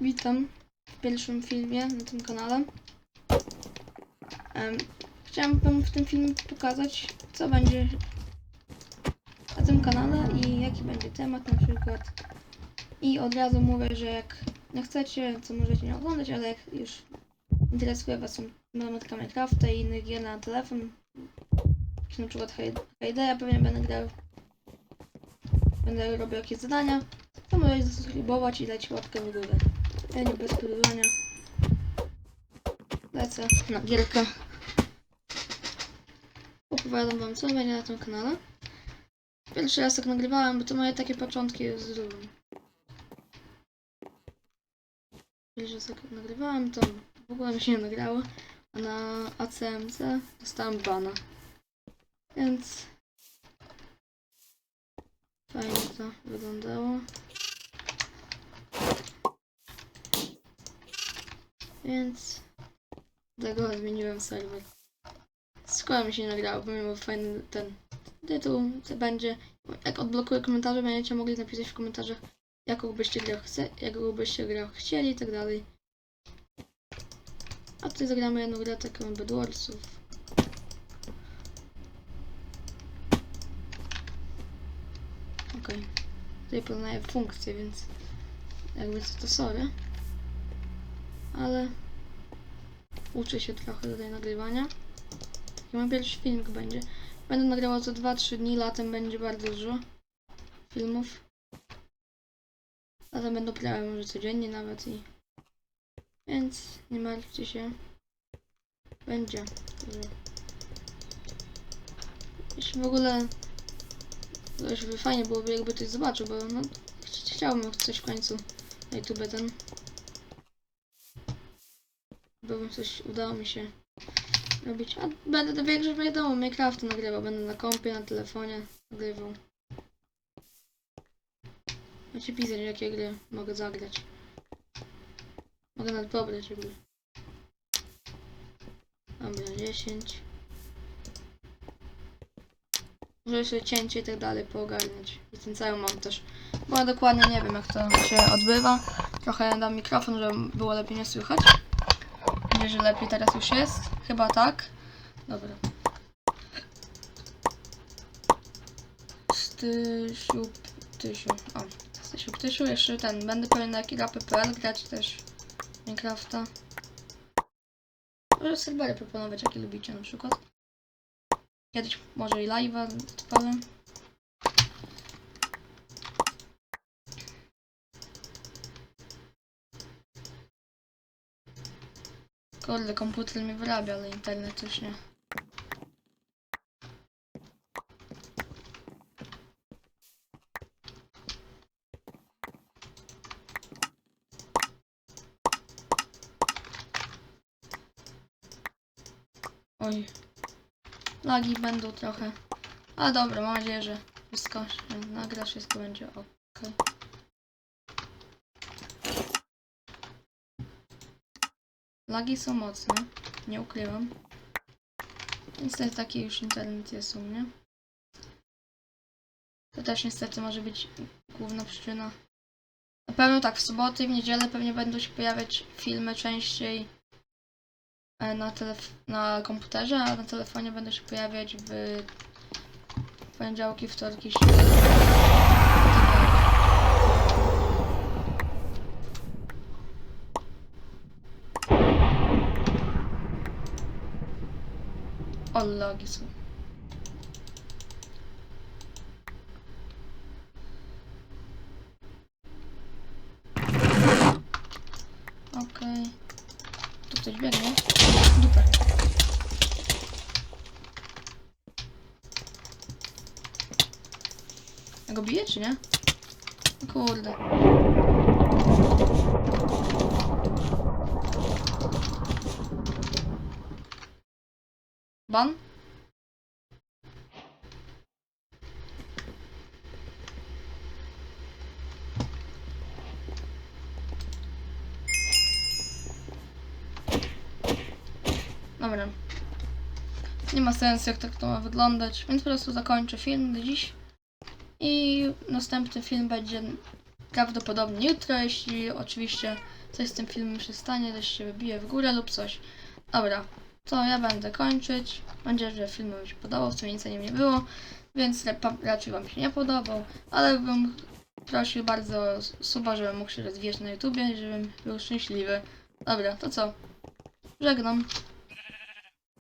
Witam w pierwszym filmie na tym kanale. Em, chciałam wam w tym filmie pokazać, co będzie na tym kanale i jaki będzie temat na przykład. I od razu mówię, że jak nie chcecie, to możecie nie oglądać, ale jak już interesuje was mametka Minecrafta i innych gier na telefon, czy na przykład Haydaya pewnie będę grał, będę robił jakieś zadania, to możecie zasubskrybować i dać łapkę w górę. Ja nie bez przedłużania. Lecę na gierkę. Opowiadam wam, co będzie na tym kanale. Pierwszy raz tak nagrywałem, bo to moje takie początki z drugą. Pierwszy raz tak nagrywałem, to w ogóle mi się nie nagrało. A na ACMC dostałem bana. Więc... Fajnie to wyglądało. Więc dlatego zmieniłem serwer. Szkoda mi się nagrało, pomimo fajny ten tytuł, co będzie. Jak odblokuję komentarze, będziecie mogli napisać w komentarzach, jaką byście grę, chce, jaką byście grę chcieli i tak dalej. A tutaj zagramy jedną grę taką Bedwarsów. Okej. Tutaj poznaję funkcje, więc jakby co to sorry. Ale uczę się trochę tutaj nagrywania. Taki mój pierwszy filmik będzie. Będę nagrywał co 2-3 dni, latem będzie bardzo dużo filmów. Latem będą prawie może codziennie nawet i... Więc nie martwcie się. Będzie. Jeśli w ogóle... Już by fajnie byłoby jakby ktoś zobaczył, bo no... ch- Chciałbym coś w końcu na YouTube ten... Byłbym coś udało mi się robić. A będę do większość wiadomo, Minecrafta nagrywał. Będę na kompie, na telefonie nagrywał. Macie pisać, jakie gry mogę zagrać. Mogę nawet pobrać gry. Dobra, 10. Muszę sobie cięcie i tak dalej poogarniać. I ten cały montaż. Bo ja dokładnie nie wiem, jak to się odbywa. Trochę dam mikrofon, żeby było lepiej nie słychać. Myślę, że lepiej teraz już jest. Chyba tak. Dobra. Stysiu, Tysiu. O, Stysiu, Tysiu. Jeszcze ten. Będę pewien na jakigapy.pl grać też Minecrafta. Może serwery proponować, jakie lubicie na przykład. Kiedyś może i live'a odpalę. Kurde, komputer mi wyrabia, ale internet już nie. Oj. Lagi będą trochę. Ale dobra, mam nadzieję, że wszystko się nagra, wszystko będzie ok. Lagi są mocne, nie ukrywam. Niestety taki już internet jest u mnie. To też niestety może być główna przyczyna. Na pewno tak, w soboty i w niedzielę pewnie będą się pojawiać filmy częściej e, na, na komputerze, a na telefonie będą się pojawiać w poniedziałki, wtorki, środy. O, logi. Okej. Tu ktoś biegnie. Dupę. Ja go biję, czy nie? Kurde. Ban? Dobra. Nie ma sensu, jak tak to ma wyglądać, więc po prostu zakończę film na dziś. I następny film będzie prawdopodobnie jutro, jeśli oczywiście coś z tym filmem się stanie, coś się wybije w górę lub coś. Dobra, to ja będę kończyć. Mam nadzieję, że film Wam się podobał, w sumie nic nim nie było, więc ra- raczej Wam się nie podobał, ale bym prosił bardzo suba, żebym mógł się rozwijać na YouTubie żebym był szczęśliwy. Dobra, to co? Żegnam.